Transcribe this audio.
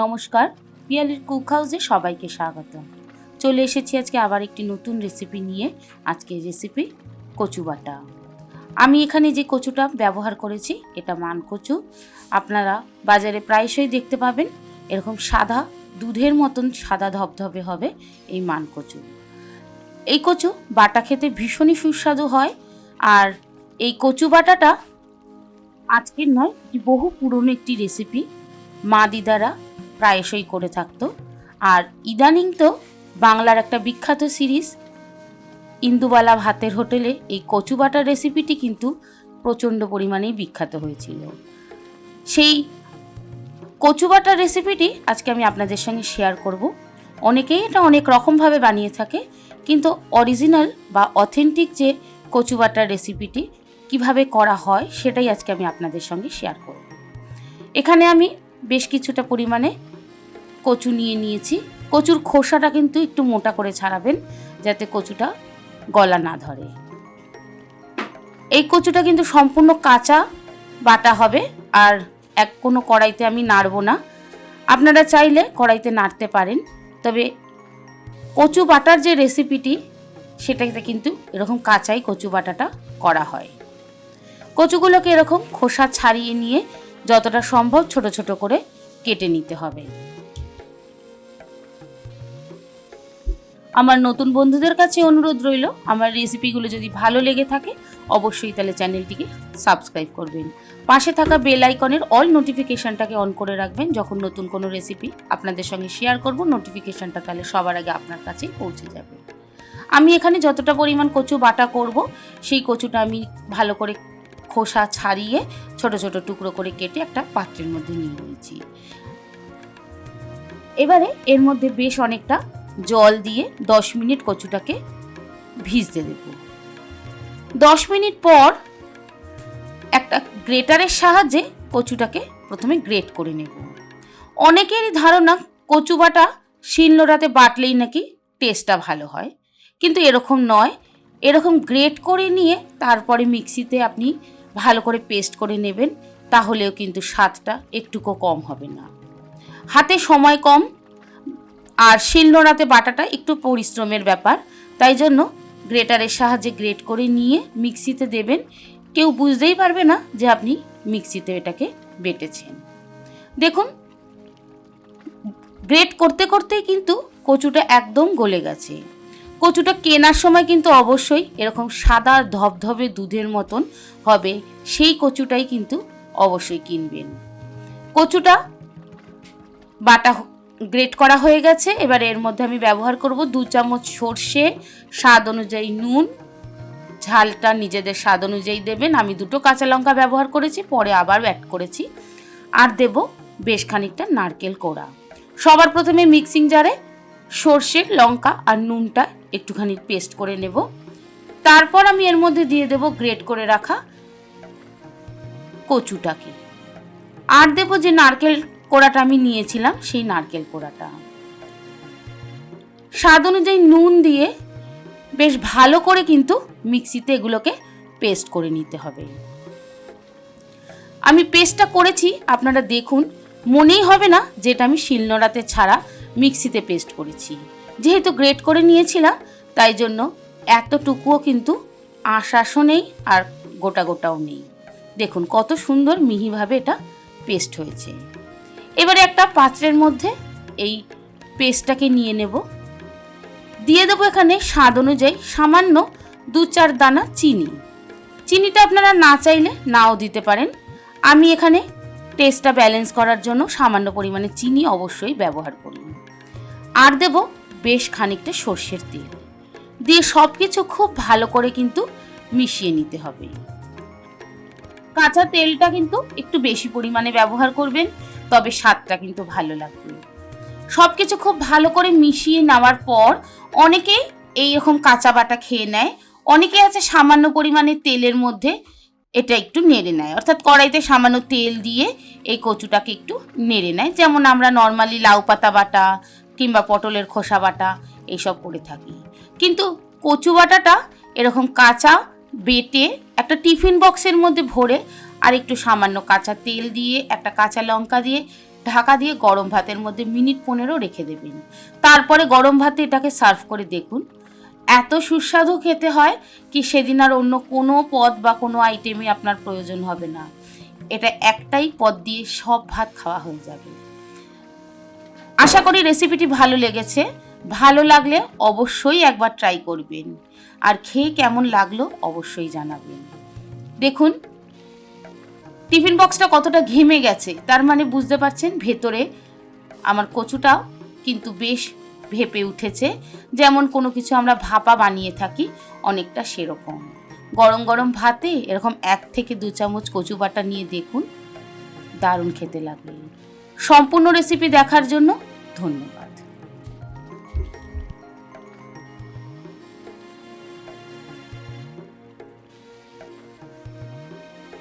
নমস্কার, পিয়ালির কুক হাউসে সবাইকে স্বাগত চলে এসেছি আজকে আবার একটি নতুন রেসিপি নিয়ে, আজকের রেসিপি কচু বাটা। আমি এখানে যে কচুটা ব্যবহার করেছি, এটা মান কচু। আপনারা বাজারে প্রায়শই দেখতে পাবেন, এরকম সাদা, দুধের মতন সাদা ধবধবে হবে এই মান কচু। এই কচু বাটা খেতে ভীষণই সুস্বাদু হয়, আর এই কচু বাটাটা আজকের নয় বহু পুরনো একটি রেসিপি মা দিদারা প্রায়শই করে থাকতো। আর ইদানিং তো বাংলার একটা বিখ্যাত সিরিজ, ইন্দুবালা ভাতের হোটেলে এই কচু বাটার রেসিপিটি কিন্তু প্রচণ্ড পরিমাণেই বিখ্যাত হয়েছিল। সেই কচু বাটার রেসিপিটি আজকে আমি আপনাদের সঙ্গে শেয়ার করব। অনেকেই এটা অনেক রকমভাবে বানিয়ে থাকে, কিন্তু অরিজিনাল বা অথেন্টিক যে কচু বাটার রেসিপিটি কীভাবে করা হয় সেটাই আজকে আমি আপনাদের সঙ্গে শেয়ার করব। এখানে আমি বেশ কিছুটা পরিমাণে কচু নিয়ে নিয়েছি। কচুর খোসাটা কিন্তু একটু মোটা করে ছাড়াবেন, যাতে কচুটা গলা না ধরে। এই কচুটা কিন্তু সম্পূর্ণ কাঁচা বাটা হবে, আর এক কোনো কড়াইতে আমি নাড়বো না। আপনারা চাইলে কড়াইতে নাড়তে পারেন, তবে কচু বাটার যে রেসিপিটি, সেটাতে কিন্তু এরকম কাঁচাই কচু বাটাটা করা হয়। কচুগুলোকে এরকম খোসা ছাড়িয়ে নিয়ে যতটা সম্ভব ছোট ছোট করে কেটে নিতে হবে। আমার নতুন বন্ধুদের কাছে অনুরোধ রইল, আমার রেসিপিগুলো যদি ভালো লেগে থাকে, অবশ্যই তাহলে চ্যানেলটিকে সাবস্ক্রাইব করবেন। পাশে থাকা বেল আইকনের অল নোটিফিকেশানটাকে অন করে রাখবেন, যখন নতুন কোনো রেসিপি আপনাদের সঙ্গে শেয়ার করব নোটিফিকেশানটা তাহলে সবার আগে আপনার কাছেই পৌঁছে যাবে। আমি এখানে যতটা পরিমাণ কচু বাটা করব, সেই কচুটা আমি ভালো করে খোসা ছাড়িয়ে ছোট ছোট টুকরো করে কেটে একটা পাত্রের মধ্যে নিয়ে নিয়েছি। এবারে এর মধ্যে বেশ অনেকটা জল দিয়ে দশ মিনিট কচুটাকে ভিজতে দেব। দশ মিনিট পর একটা গ্রেটারের সাহায্যে কচুটাকে প্রথমে গ্রেট করে নেব। অনেকেরই ধারণা কচু বাটা শিলনোড়াতে বাটলেই নাকি টেস্টটা ভালো হয়। কিন্তু এরকম নয়। এরকম গ্রেট করে নিয়ে তারপরে মিক্সিতে আপনি ভালো করে পেস্ট করে নেবেন, তাহলেও কিন্তু স্বাদটা একটুকু কম হবে না। হাতে সময় কম আর শিলনোড়াতে বাটাটা একটু পরিশ্রমের ব্যাপার। তাই জন্য গ্রেটারের সাহায্যে গ্রেট করে নিয়ে মিক্সিতে দেবেন। কেউ বুঝতেই পারবে না যে আপনি মিক্সিতে এটাকে বেটেছেন। দেখুন, গ্রেট করতে করতেই কিন্তু কচুটা একদম গলে গেছে। কচুটা কেনার সময় কিন্তু অবশ্যই এরকম সাদা ধবধবে দুধের মতন হবে, সেই কচুটাই কিন্তু অবশ্যই কিনবেন। কচুটা বাটা গ্রেট করা হয়ে গেছে। এবার এর মধ্যে আমি ব্যবহার করব দু চামচ সর্ষে, স্বাদ অনুযায়ী নুন। ঝালটা নিজেদের স্বাদ অনুযায়ী দেবেন। আমি দুটো কাঁচা লঙ্কা ব্যবহার করেছি, পরে আবার অ্যাড করেছি। আর দেব বেশ খানিকটা নারকেল কোড়া। সবার প্রথমে মিক্সিং জারে সর্ষে, লঙ্কা আর নুনটা একটুখানি পেস্ট করে নেব। তারপর আমি এর মধ্যে দিয়ে দেব গ্রেট করে রাখা কচুটাকে। আর দেব যে নারকেল কোড়াটা আমি নিয়েছিলাম, সেই নারকেল কোড়াটা। স্বাদ অনুযায়ী নুন দিয়ে বেশ ভালো করে কিন্তু মিক্সিতে এগুলোকে পেস্ট করে নিতে হবে। আমি পেস্টটা করেছি, আপনারা দেখুন, মনেই হবে না যেটা আমি শিলনোড়াতে ছাড়া মিক্সিতে পেস্ট করেছি। যেহেতু গ্রেট করে নিয়েছিলাম, তাই জন্য এতটুকুও কিন্তু আশাসও নেই আর গোটা গোটাও নেই। দেখুন কত সুন্দর মিহিভাবে এটা পেস্ট হয়েছে। এবারে একটা পাত্রের মধ্যে এই পেস্টটাকে নিয়ে নেব। দিয়ে দেবো এখানে স্বাদ অনুযায়ী সামান্য দু চার দানা চিনি। চিনিটা আপনারা না চাইলে নাও দিতে পারেন। আমি এখানে টেস্টটা ব্যালেন্স করার জন্য সামান্য পরিমাণে চিনি অবশ্যই ব্যবহার করি আর দেব বেশ খানিকটা সর্ষের তেল। দিয়ে সব কিছু খুব ভালো করে কিন্তু মিশিয়ে নিতে হবে। কাঁচা তেলটা কিন্তু একটু বেশি পরিমাণে ব্যবহার করবেন, তবে স্বাদটা কিন্তু ভালো লাগবে। সব কিছু খুব ভালো করে মিশিয়ে নেওয়ার পর অনেকেই এইরকম কাঁচা বাটা খেয়ে নেয়, অনেকে আছে সামান্য পরিমাণে তেলের মধ্যে এটা একটু নেড়ে নেয়। অর্থাৎ কড়াইতে সামান্য তেল দিয়ে এই কচুটাকে একটু নেড়ে নেয়। যেমন আমরা নর্মালি লাউ পাতা বাটা কিংবা পটলের খোসা বাটা এইসব করে থাকি। কিন্তু কচু বাটাটা এরকম কাঁচা বেটে একটা টিফিন বক্সের মধ্যে ভরে আর একটু সামান্য কাঁচা তেল দিয়ে, একটা কাঁচা লঙ্কা দিয়ে ঢাকা দিয়ে গরম ভাতের মধ্যে মিনিট পনেরো রেখে দেবেন। তারপরে গরম ভাতে এটাকে সার্ভ করে দেখুন। এত সুস্বাদু খেতে হয় কি সেদিন আর অন্য কোনো পদ বা কোনো আইটেমই আপনার প্রয়োজন হবে না। এটা একটাই পদ দিয়ে সব ভাত খাওয়া হয়ে যাবে। আশা করি রেসিপিটি ভালো লেগেছে। ভালো লাগলে অবশ্যই একবার ট্রাই করবেন। আর খেয়ে কেমন লাগল অবশ্যই জানাবেন। দেখুন, টিফিন বক্সটা কতটা ঘেমে গেছে, তার মানে বুঝতে পারছেন ভেতরে আমার কচুটাও কিন্তু বেশ ভেপে উঠেছে, যেমন কোনো কিছু আমরা ভাপা বানিয়ে থাকি অনেকটা সেরকম। গরম গরম ভাতে এরকম এক থেকে দু চামচ কচু বাটা নিয়ে দেখুন, দারুণ খেতে লাগে সম্পূর্ণ রেসিপি দেখার জন্য ধন্যবাদ।